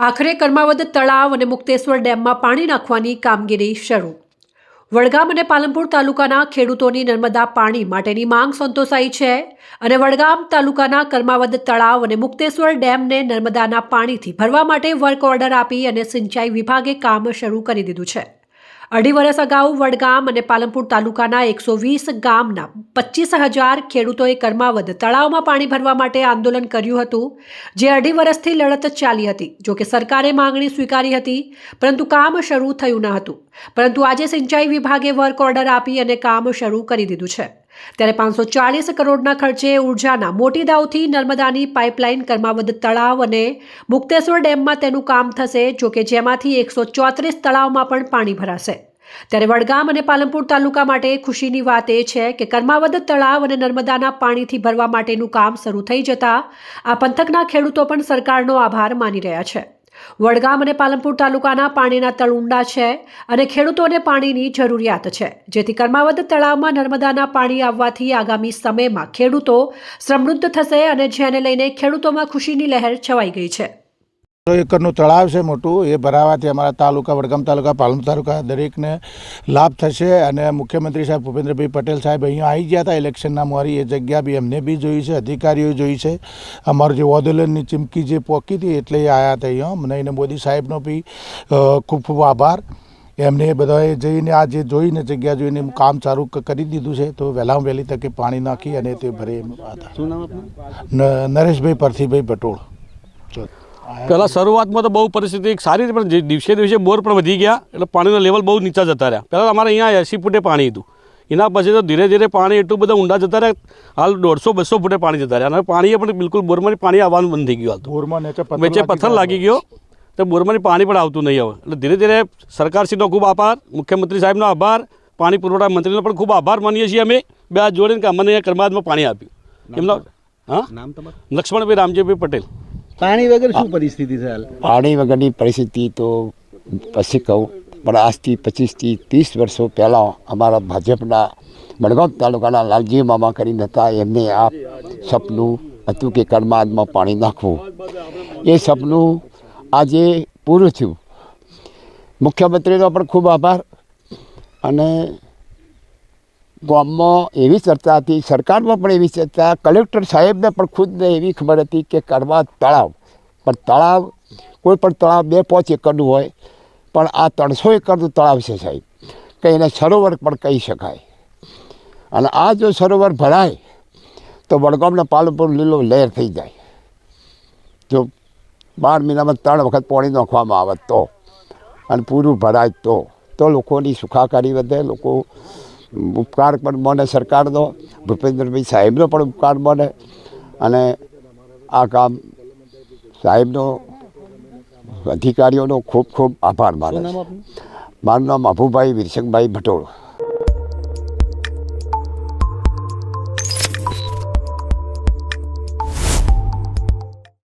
આખરે કર્માવદ તળાવ અને મુક્તેશ્વર ડેમમાં પાણી નાખવાની કામગીરી શરૂ. વડગામ અને પાલનપુર તાલુકાના ખેડૂતોની નર્મદા પાણી માટેની માંગ સંતોષાઈ છે અને વડગામ તાલુકાના કર્માવદ તળાવ અને મુક્તેશ્વર ડેમને નર્મદાના પાણીથી ભરવા માટે વર્ક ઓર્ડર આપી અને સિંચાઈ વિભાગે કામ શરૂ કરી દીધું છે. અઢી વર્ષ અગાઉ વડગામ અને પાલનપુર તાલુકાના એકસો વીસ ગામના પચીસ હજાર ખેડૂતોએ કર્માવદ તળાવમાં પાણી ભરવા માટે આંદોલન કર્યું હતું, જે અઢી વર્ષથી લડત ચાલી હતી. જોકે સરકારે માંગણી સ્વીકારી હતી, પરંતુ કામ શરૂ થયું ન હતું. પરંતુ આજે સિંચાઈ વિભાગે વર્ક ઓર્ડર આપી અને કામ શરૂ કરી દીધું છે. ત્યારે પાંચસો ચાલીસ કરોડના ખર્ચે ઉર્જાના મોટી દાવથી નર્મદાની પાઇપલાઇન કર્માવદ તળાવ અને મુક્તેશ્વર ડેમમાં તેનું કામ થશે જોકે જેમાંથી એકસો ચોત્રીસ તળાવમાં પણ પાણી ભરાશે. ત્યારે વડગામ અને પાલનપુર તાલુકા માટે ખુશીની વાત એ છે કે કર્માવદ તળાવ અને નર્મદાના પાણીથી ભરવા માટેનું કામ શરૂ થઈ જતા આ પંથકના ખેડૂતો પણ સરકારનો આભાર માની રહ્યા છે. વડગામ અને પાલનપુર તાલુકાના પાણીના તળ ઊંડા છે અને ખેડૂતોને પાણીની જરૂરિયાત છે. જેથી કર્માવદ તળાવમાં નર્મદાના પાણી આવવાથી આગામી સમયમાં ખેડૂતો સમૃદ્ધ થશે અને જેને લઈને ખેડૂતોમાં ખુશીની લહેર છવાઈ ગઈ છે. એકરનું તળાવ છે મોટું એ ભરાવાથી અમારા તાલુકા વડગામ તાલુકા પાલમ તાલુકા દરેકને લાભ થશે અને મુખ્યમંત્રી સાહેબ ભૂપેન્દ્રભાઈ પટેલ સાહેબ અહીંયા આવી ગયા હતા ઇલેક્શનના મોરી એ જગ્યા બી એમને બી જોઈ છે અધિકારીઓ જોઈ છે. અમારું જે વોદોલનની ચીમકી જે પોકી હતી એટલે એ આવ્યા હતા અહીંયા. મને એને મોદી સાહેબનો બી ખૂબ ખૂબ આભાર. એમને બધાએ જઈને આ જે જોઈને જગ્યા જોઈને કામ ચાલુ કરી દીધું છે તો વહેલામાં વહેલી તકે પાણી નાખી અને તે ભરે એમ હતા નરેશભાઈ પરથીભાઈ પટોળ. પહેલાં શરૂઆતમાં તો બહુ પરિસ્થિતિ સારી હતી પણ દિવસે દિવસે બોર પણ વધી ગયા એટલે પાણીના લેવલ બહુ નીચા જતા રહ્યા. પહેલાં અમારે અહીંયા એંસી ફૂટે પાણી હતું. એના પછી તો ધીરે ધીરે પાણી એટલું બધા ઊંડા જતા રહ્યા હાલ દોઢસો બસો ફૂટે પાણી જતા રહ્યા. અને પાણીએ પણ બિલકુલ બોરમાં પાણી આવવાનું બંધ થઈ ગયું હતું બોરમાં પથ્થર વચ્ચે પથ્થર લાગી ગયો તો બોરમાંથી પાણી પણ આવતું નહીં હવે. એટલે ધીરે ધીરે સરકારશ્રીનો ખૂબ આભાર મુખ્યમંત્રી સાહેબનો આભાર પાણી પુરવઠા મંત્રીનો પણ ખૂબ આભાર માનીએ છીએ અમે. બે હાથ જોડીને કે અમને અહીંયા કર્માદમાં પાણી આપ્યું. એમનો હા? નામ તમારું? લક્ષ્મણભાઈ રામજીભાઈ પટેલ. પાણી વગર શું પરિસ્થિતિ છે પાણી વગરની પરિસ્થિતિ તો પછી કહું, પણ આજથી પચીસથી ત્રીસ વર્ષો પહેલાં અમારા ભાજપના મડગાંવ તાલુકાના લાલજી મામા કરીને હતા, એમને આ સપનું હતું કે કર્માદમાં પાણી નાખવું. એ સપનું આજે પૂરું થયું. મુખ્યમંત્રીનો પણ ખૂબ આભાર અને ગામમાં એવી ચર્ચા હતી, સરકારમાં પણ એવી ચર્ચા, કલેક્ટર સાહેબને પણ ખુદને એવી ખબર હતી કે કરવા તળાવ. પણ તળાવ, કોઈ પણ તળાવ બે પાંચ એકરનું હોય, પણ આ ત્રણસો એકરનું તળાવ છે સાહેબ. કે એને સરોવર પણ કહી શકાય. અને આ જો સરોવર ભરાય, તો વડગામના પાલનપુર લીલો લહેર થઈ જાય. જો બાર મહિનામાં ત્રણ વખત પાણી નાખવામાં આવે તો, અને પૂરું ભરાય તો તો લોકોની સુખાકારી વધે, લોકો ઉપકાર પણ મને સરકારનો ભૂપેન્દ્રભાઈ સાહેબનો પણ ઉપકાર બને અને આ કામ સાહેબનો અધિકારીઓનો ખૂબ ખૂબ આભાર માને મારું નામ અભુભાઈ વિરસંગભાઈ ભટોળ.